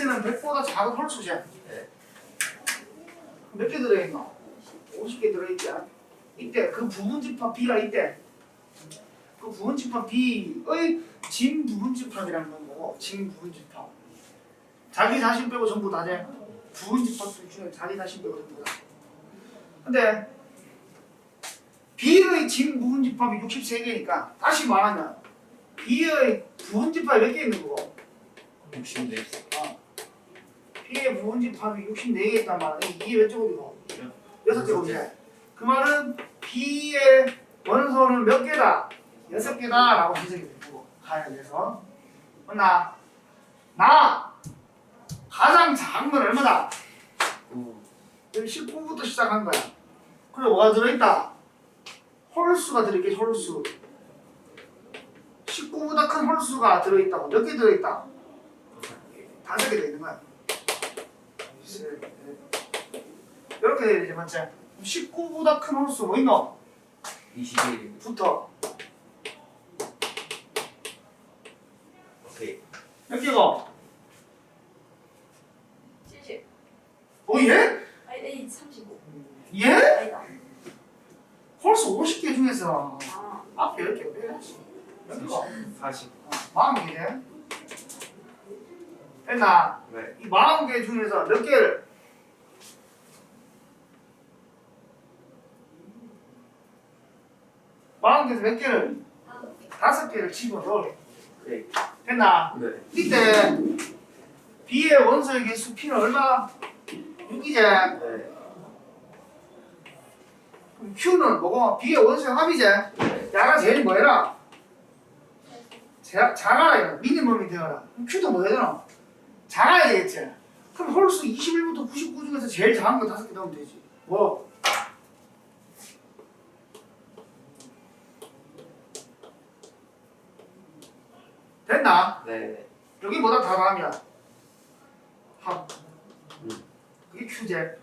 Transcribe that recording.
x는 100보다 작은 홀수지. 네. 몇개 들어있노? 50개 들어있지. 이때 그 부분집합 b가 이때 그 부분집합 b의 진 부분집합이라는 건 뭐고? 진 부분집합. 자기 자신 빼고 전부 다제 부분집합 중에 자기 자신 빼고 전부 다. 근데 b의 진 부분집합이 63개니까 다시 말하면 b의 부분집합이 몇 개 있는 거고? 64. P의 부분집합이 64개 있단 말은 이게 몇 제곱이고? 여섯 제곱이네. 그 말은 B의 원소는 몇 개다? 여섯 개다 라고 해석이 되고 가야 돼서 나, 나 가장 작은 건 얼마다? 여기 19부터 시작한 거야. 그래 뭐가 들어있다? 홀수가 들어있겠지 홀수. 19보다 큰 홀수가 들어있다고 몇 개 들어있다? 다섯 개 들어있는 거야. 이렇게 되야 되지 맞지? 19보다 큰 홀수 뭐 있노? 21. 붙어 오케이. 몇 개고? 70. 어 예? 아니, 아니 35. 예? 아니다. 홀수 50개 중에서 아, 앞에 이렇게 빼야지 몇 개고? 40. 마흔 개네 됐나? 네. 이 마흔 개 중에서 몇 개를 마흔 개에서 몇 개를 다섯 개를 집어넣어 오케이. 됐나? 네. 이때 B의 원소의 개수 P는 얼마? 6이제 네. 그럼 Q는 뭐고? B의 원소의 합이제 야가 제일 뭐해라? 자- 작아라 이거 미니멈이 되어라 그럼 Q도 뭐 되나? 작아야 되겠지 그럼 홀수 21부터 99 중에서 제일 작은 거 다섯 개 넣으면 되지 뭐? 됐나? 네. 여기 뭐다 다 다음이야 합 음. 그게 Q제